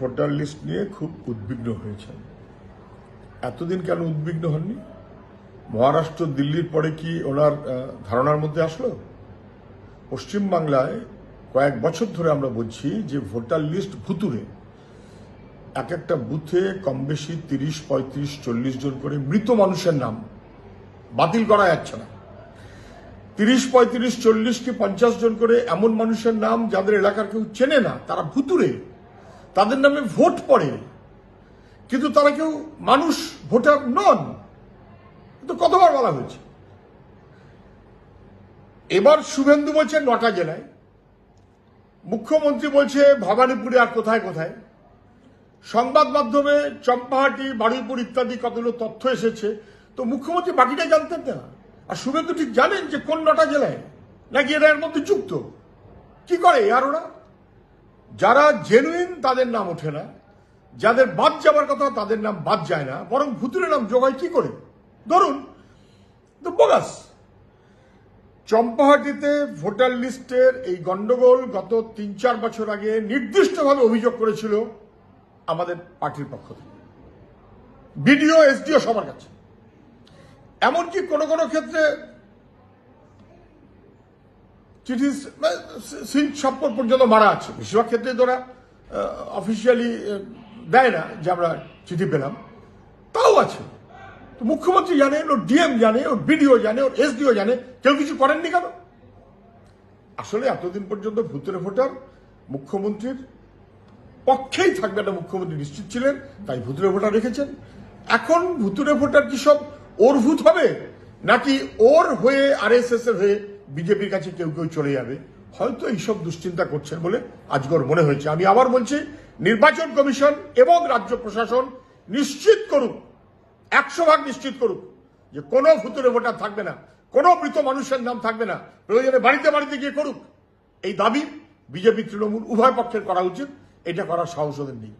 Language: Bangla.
ভোটার লিস্ট নিয়ে খুব উদ্বিগ্ন হয়েছেন। এতদিন কেন উদ্বিগ্ন হননি? মহারাষ্ট্র, দিল্লির পরে কি ওনার ধারণার মধ্যে আসলো? পশ্চিমবাংলায় কয়েক বছর ধরে আমরা বলছি যে ভোটার লিস্ট ভুতুরে এক একটা বুথে কম বেশি তিরিশ, পঁয়ত্রিশ, চল্লিশ জন করে মৃত মানুষের নাম বাতিল করা যাচ্ছে না। তিরিশ, পঁয়ত্রিশ, চল্লিশ কি পঞ্চাশ জন করে এমন মানুষের নাম যাদের এলাকার কেউ চেনে না, তারা ভুতুরে তাদের নামে ভোট পড়ে কিন্তু তারা কেউ মানুষ, ভোটার নন। কিন্তু কতবার বলা হয়েছে? এবার শুভেন্দু বলছে নটা জেলায়। মুখ্যমন্ত্রী বলছে ভবানীপুরে আর কোথায় কোথায়। সংবাদ মাধ্যমে চম্পাহাটি, বারুইপুর ইত্যাদি কতগুলো তথ্য এসেছে। তো মুখ্যমন্ত্রী বাকিটা জানতেন না। আর শুভেন্দু ঠিক জানেন যে কোন নটা জেলায়? নাকি এরা এর মধ্যে যুক্ত? কি করে আর ওরা? যারা জেনুইন তাদের নাম ওঠে না, যাদের বাদ যাবার কথা তাদের নাম বাদ যায় না, বরং ভুতুরে নাম জোগায় কি করে? ধরুন বোগাস চম্পাহাটিতে ভোটার লিস্টের এই গন্ডগোল গত তিন চার বছর আগে নির্দিষ্টভাবে অভিযোগ করেছিল আমাদের পার্টির পক্ষ থেকে। বিডিও, এসডিও সবার কাছে। এমনকি কোনো কোনো ক্ষেত্রে চিঠি সিল ছাপ্পর পর্যন্ত মারা আছে। বেশিরভাগ ক্ষেত্রে তো ওরা অফিসিয়ালি দেয় না যে আমরা চিঠি পেলাম। তাও আছে। তো মুখ্যমন্ত্রী জানেন ওর ডিএম জানে, ওর বিডিও জানে, ওর এসডিও জানে, কেউ কিছু করেননি কেন? আসলে এতদিন পর্যন্ত ভূতের ভোটার, মুখ্যমন্ত্রীর পক্ষেই থাকবে একটা মুখ্যমন্ত্রী নিশ্চিত ছিলেন, তাই ভুতুরে ভোটার রেখেছেন। এখন ভুতুরে ভোটার কি সব ওর ভূত হবে? নাকি ওর হয়ে আর এর হয়ে বিজেপির কাছে কেউ কেউ চলে যাবে। হয়তো এইসব দুশ্চিন্তা করছেন বলে আজগর মনে হয়েছে। আমি আবার বলছি, নির্বাচন কমিশন এবং রাজ্য প্রশাসন নিশ্চিত করুক, একশো ভাগ নিশ্চিত করুক, যে কোনো ভুতুরে ভোটার থাকবে না, কোনো মৃত মানুষের নাম থাকবে না, প্রয়োজনে বাড়িতে বাড়িতে গিয়ে করুক। এই দাবি বিজেপি, তৃণমূল উভয় পক্ষের করা উচিত। এটা করার সাহস ওদের নেই।